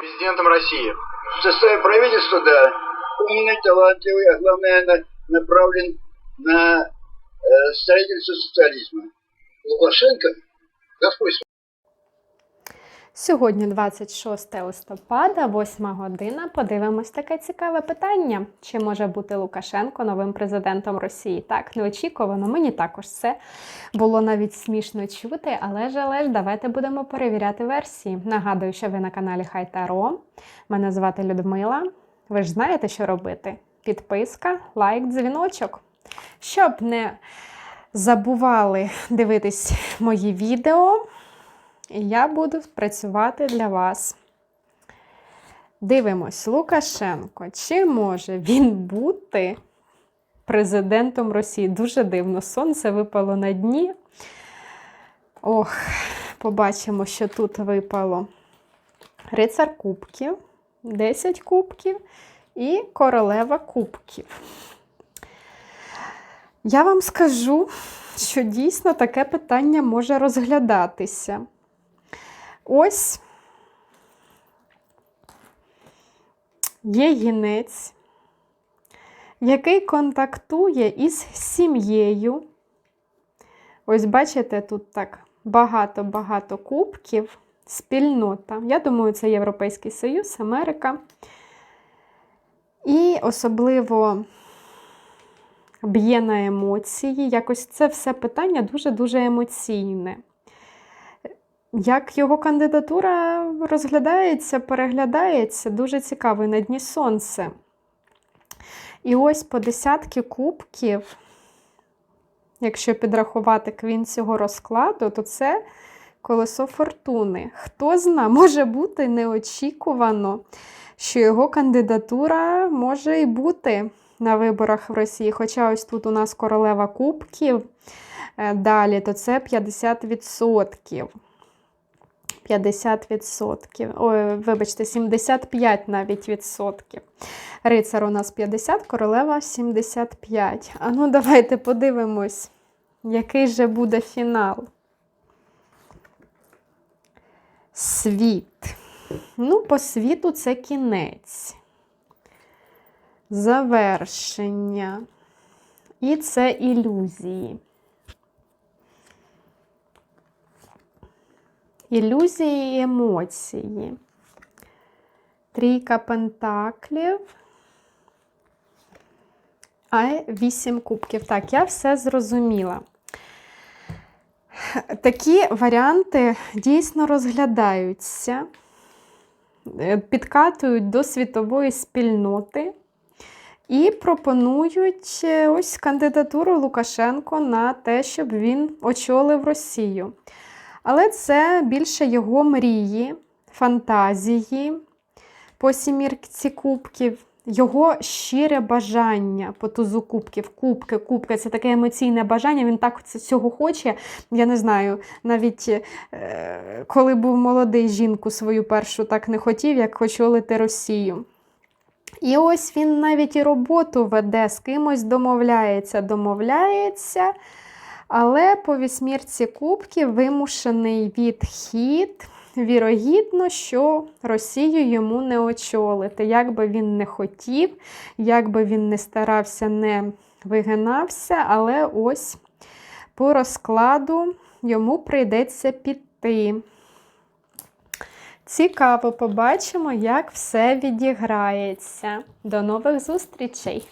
президентом России. В составе правительства, да, умный, талантливый, а главное, на- направлен на э, строительство социализма. Лукашенко? Какой Сьогодні 26 листопада, 8 година. Подивимось таке цікаве питання: чи може бути Лукашенко новим президентом Росії? Так, неочікувано. Мені також це було навіть смішно чути, але ж, але ж, давайте будемо перевіряти версії. Нагадую, що ви на каналі Хайтаро. Мене звати Людмила. Ви ж знаєте, що робити? Підписка, лайк, дзвіночок. Щоб не забували дивитись мої відео. І я буду працювати для вас. Дивимось, Лукашенко. Чи може він бути президентом Росії? Дуже дивно. Сонце випало на дні. Ох, побачимо, що тут випало. Рицар кубків, 10 кубків і королева кубків. Я вам скажу, що дійсно таке питання може розглядатися. Ось є гінець, який контактує із сім'єю. Ось бачите, тут так багато-багато кубків, спільнота. Я думаю, це Європейський Союз, Америка. І особливо б'є на емоції. Якось це все питання дуже-дуже емоційне. Як його кандидатура розглядається, переглядається, дуже цікаво, на дні сонце. І ось по десятки кубків, якщо підрахувати квін цього розкладу, то це колесо фортуни. Хто зна, може бути неочікувано, що його кандидатура може і бути на виборах в Росії. Хоча ось тут у нас королева кубків. е, Далі, то це 50%. 50%. Ой, вибачте, 75 навіть відсотків. Рицар у нас 50, королева 75. А ну, давайте подивимось, який же буде фінал. Світ. Ну, по світу це кінець. Завершення. І це ілюзії. Ілюзії і емоції. Трійка пентаклів. А вісім кубків. Так, я все зрозуміла. Такі варіанти дійсно розглядаються, е, підкатують до світової спільноти і пропонують е, ось кандидатуру Лукашенко на те, щоб він очолив Росію. Але це більше його мрії, фантазії по сімірці кубків, його щире бажання по тузу кубків. Кубки, кубки це таке емоційне бажання. Він так цього хоче. Я не знаю, навіть е, коли був молодий, жінку свою першу так не хотів, як очолити Росію. І ось він навіть і роботу веде, з кимось домовляється, домовляється. Але по вісьмірці кубків вимушений відхід. Вірогідно, що Росію йому не очолити. Як би він не хотів, як би він не старався, не вигинався, але ось по розкладу йому прийдеться піти. Цікаво, побачимо, як все відіграється. До нових зустрічей!